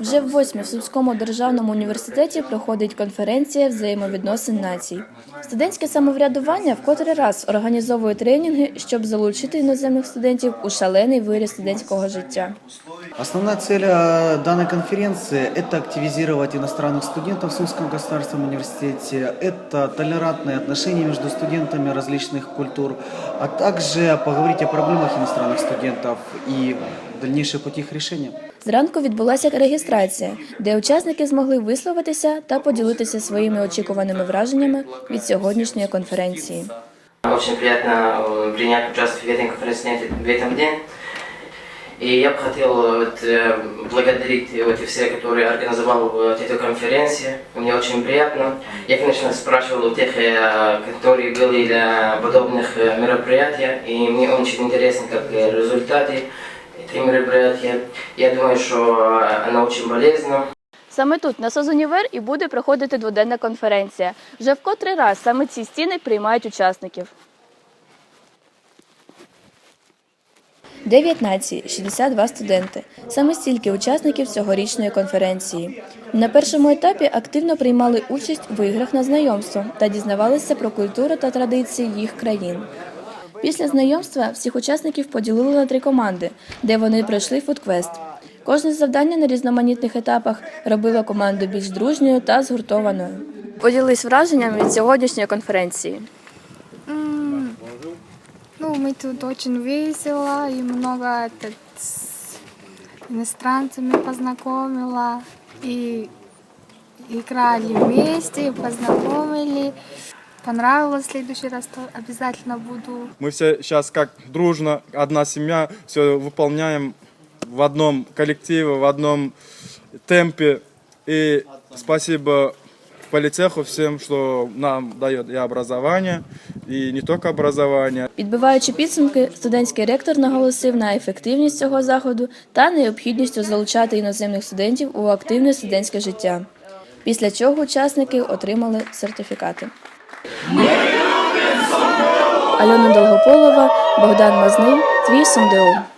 Вже в восьмій в Сумському державному університеті проходить конференція взаємовідносин націй. Студентське самоврядування в котрий раз організовує тренінги, щоб залучити іноземних студентів у шалений виріс студентського життя. Основная цель э, данной конференции – это активизировать иностранных студентов в Сумском государственном университете, это толерантные отношения между студентами различных культур, а также поговорить о проблемах иностранных студентов и дальнейший пути их решения. Зранку відбулася реєстрація, де учасники змогли висловитися та поділитися своїми очікуваними враженнями від сьогоднішньої конференції. Очень приятно э, принять участие в этой конференции в этом день. И я бы хотел вот, э, благодарить э, вот, и все, которые организовал вот, эту конференцию. Мне очень приятно. Я, конечно, спрашивал у тех, э, которые были для подобных э, мероприятий, и мне очень интересно, как э, результаты этой мероприятия. Я думаю, что э, она очень полезна. Саме тут, на Созунівер, і буде проходити дводенна конференція. Вже в котрий раз саме ці стіни приймають учасників. 9 націй, 62 студенти. Саме стільки учасників цьогорічної конференції. На першому етапі активно приймали участь в іграх на знайомство та дізнавалися про культуру та традиції їх країн. Після знайомства всіх учасників поділили на три команди, де вони пройшли фудквест. Кожне завдання на різноманітних етапах робило команду більш дружньою та згуртованою. Поділись враженнями від сьогоднішньої конференції. Ну, мы тут очень весело и много этот, с иностранцами познакомила. И играли вместе, познакомили. Понравилось, в следующий раз то обязательно буду. Мы все сейчас как дружно, одна семья, все выполняем в одном коллективе, в одном темпе. И спасибо политеху всем, что нам дает и образование, и не только образование. Підбиваючи підсумки, студентський ректор наголосив на ефективність цього заходу та необхідністю залучати іноземних студентів у активне студентське життя. Після чого учасники отримали сертифікати. Альона Долгополова, Богдан Мазнин, твій СумДУ.